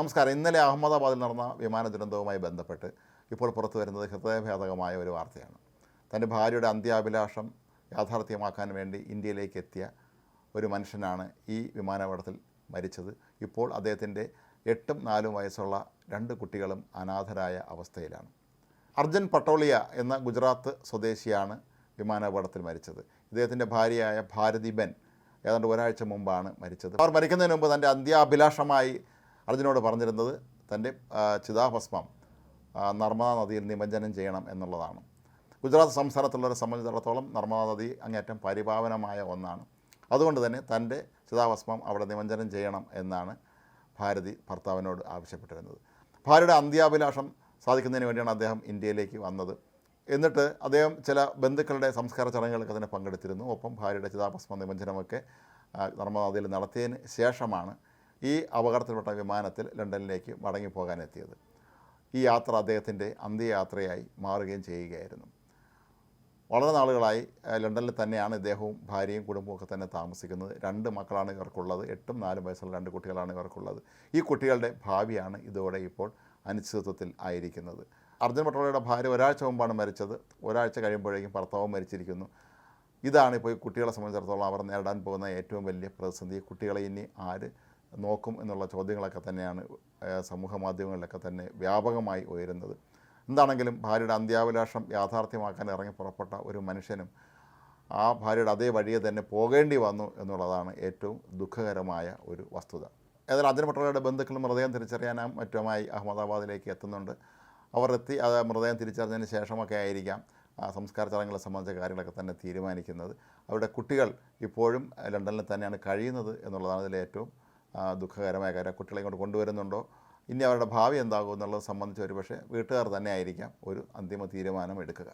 നമസ്കാരം. ഇന്നലെ അഹമ്മദാബാദിൽ നടന്ന വിമാന ദുരന്തവുമായി ബന്ധപ്പെട്ട് ഇപ്പോൾ പുറത്തു വരുന്നത് ഹൃദയഭേദകമായ ഒരു വാർത്തയാണ്. തന്റെ ഭാര്യയുടെ അന്ത്യാഭിലാഷം യാഥാർത്ഥ്യമാക്കാൻ വേണ്ടി ഇന്ത്യയിലേക്ക് എത്തിയ ഒരു മനുഷ്യനാണ് ഈ വിമാനാപകടത്തിൽ മരിച്ചത്. ഇപ്പോൾ അദ്ദേഹത്തിന്റെ എട്ടും നാലും വയസ്സുള്ള രണ്ട് കുട്ടികളും അനാഥരായ അവസ്ഥയിലാണ്. അർജൻ പട്ടോളിയ എന്ന ഗുജറാത്ത് സ്വദേശിയാണ് വിമാനാപകടത്തിൽ മരിച്ചത്. ഇദ്ദേഹത്തിന്റെ ഭാര്യയായ ഭാരതിബൻ ഏതാണ്ട് ഒരാഴ്ച മുമ്പാണ് മരിച്ചത്. അവർ മരിക്കുന്നതിന് മുമ്പ് തന്റെ അന്ത്യാഭിലാഷമായി അർജുനോട് പറഞ്ഞിരുന്നത് തന്റെ ചിതാഭസ്മം നർമ്മദാ നദിയിൽ നിമജ്ജനം ചെയ്യണം എന്നുള്ളതാണ്. ഗുജറാത്ത് സംസ്ഥാനത്തുള്ളവരെ സംബന്ധിച്ചിടത്തോളം നർമ്മദാ നദി അങ്ങേറ്റം പരിപാവനമായ ഒന്നാണ്. അതുകൊണ്ട് തന്നെ തന്റെ ചിതാഭസ്മം അവിടെ നിമജ്ജനം ചെയ്യണം എന്നാണ് ഭാരതി ഭർത്താവിനോട് ആവശ്യപ്പെട്ടിരുന്നത്. ഭാര്യയുടെ അന്ത്യാഭിലാഷം സാധിക്കുന്നതിന് വേണ്ടിയാണ് അദ്ദേഹം ഇന്ത്യയിലേക്ക് വന്നത്. എന്നിട്ട് അദ്ദേഹം ചില ബന്ധുക്കളുടെ സംസ്കാര ചടങ്ങുകളൊക്കെ തന്നെ പങ്കെടുത്തിരുന്നു. ഒപ്പം ഭാര്യയുടെ ചിതാഭസ്മ നിമജ്ജനമൊക്കെ നർമ്മദാ നദിയിൽ നടത്തിയതിന് ശേഷമാണ് ഈ അപകടത്തിൽപ്പെട്ട വിമാനത്തിൽ ലണ്ടനിലേക്ക് മടങ്ങിപ്പോകാനെത്തിയത്. ഈ യാത്ര അദ്ദേഹത്തിന്റെ അന്ത്യയാത്രയായി മാറുകയും ചെയ്യുകയായിരുന്നു. വളരെ നാളുകളായി ലണ്ടനിൽ തന്നെയാണ് ഇദ്ദേഹവും ഭാര്യയും കുടുംബവും ഒക്കെ തന്നെ താമസിക്കുന്നത്. രണ്ട് മക്കളാണ് ഇവർക്കുള്ളത്. എട്ടും നാലും വയസ്സുള്ള രണ്ട് കുട്ടികളാണ് ഇവർക്കുള്ളത്. ഈ കുട്ടികളുടെ ഭാവിയാണ് ഇതോടെ ഇപ്പോൾ അനിശ്ചിതത്വത്തിൽ ആയിരിക്കുന്നത്. അർജുൻ പട്ടോളയുടെ ഭാര്യ ഒരാഴ്ച മുമ്പാണ് മരിച്ചത്. ഒരാഴ്ച കഴിയുമ്പോഴേക്കും ഭർത്താവും മരിച്ചിരിക്കുന്നു. ഇതാണ് ഇപ്പോൾ ഈ കുട്ടികളെ സംബന്ധിച്ചിടത്തോളം അവർ നേടാൻ പോകുന്ന ഏറ്റവും വലിയ പ്രതിസന്ധി. കുട്ടികളെ ഇനി ആര് നോക്കും എന്നുള്ള ചോദ്യങ്ങളൊക്കെ തന്നെയാണ് സമൂഹ മാധ്യമങ്ങളിലൊക്കെ തന്നെ വ്യാപകമായി ഉയരുന്നത്. എന്താണെങ്കിലും ഭാര്യയുടെ അന്ത്യാഭിലാഷം യാഥാർത്ഥ്യമാക്കാൻ ഇറങ്ങി പുറപ്പെട്ട ഒരു മനുഷ്യനും ആ ഭാര്യയുടെ അതേ വഴിയെ തന്നെ പോകേണ്ടി വന്നു എന്നുള്ളതാണ് ഏറ്റവും ദുഃഖകരമായ ഒരു വസ്തുത. ഏതായാലും പട്ടോളയുടെ ബന്ധുക്കളും മൃതദേഹം തിരിച്ചറിയാനും മറ്റുമായി അഹമ്മദാബാദിലേക്ക് എത്തുന്നുണ്ട്. അവർ എത്തി അത് മൃതദേഹം തിരിച്ചറിഞ്ഞതിന് ശേഷമൊക്കെ ആയിരിക്കാം സംസ്കാര ചടങ്ങുകളെ സംബന്ധിച്ച കാര്യങ്ങളൊക്കെ തന്നെ തീരുമാനിക്കുന്നത്. അവരുടെ കുട്ടികൾ ഇപ്പോഴും ലണ്ടനിൽ തന്നെയാണ് കഴിയുന്നത് എന്നുള്ളതാണ് ഇതിലെ ഏറ്റവും ആ, ദുഃഖകരമായ കാര്യം കുട്ടികളെ ഇങ്ങോട്ട് കൊണ്ടുവരുന്നുണ്ടോ? ഇനി അവരുടെ ഭാവി എന്താകും എന്നുള്ളത് സംബന്ധിച്ച് ഒരുപക്ഷെ വീട്ടുകാർ തന്നെ ആയിരിക്കാം ഒരു അന്തിമ തീരുമാനം എടുക്കുക.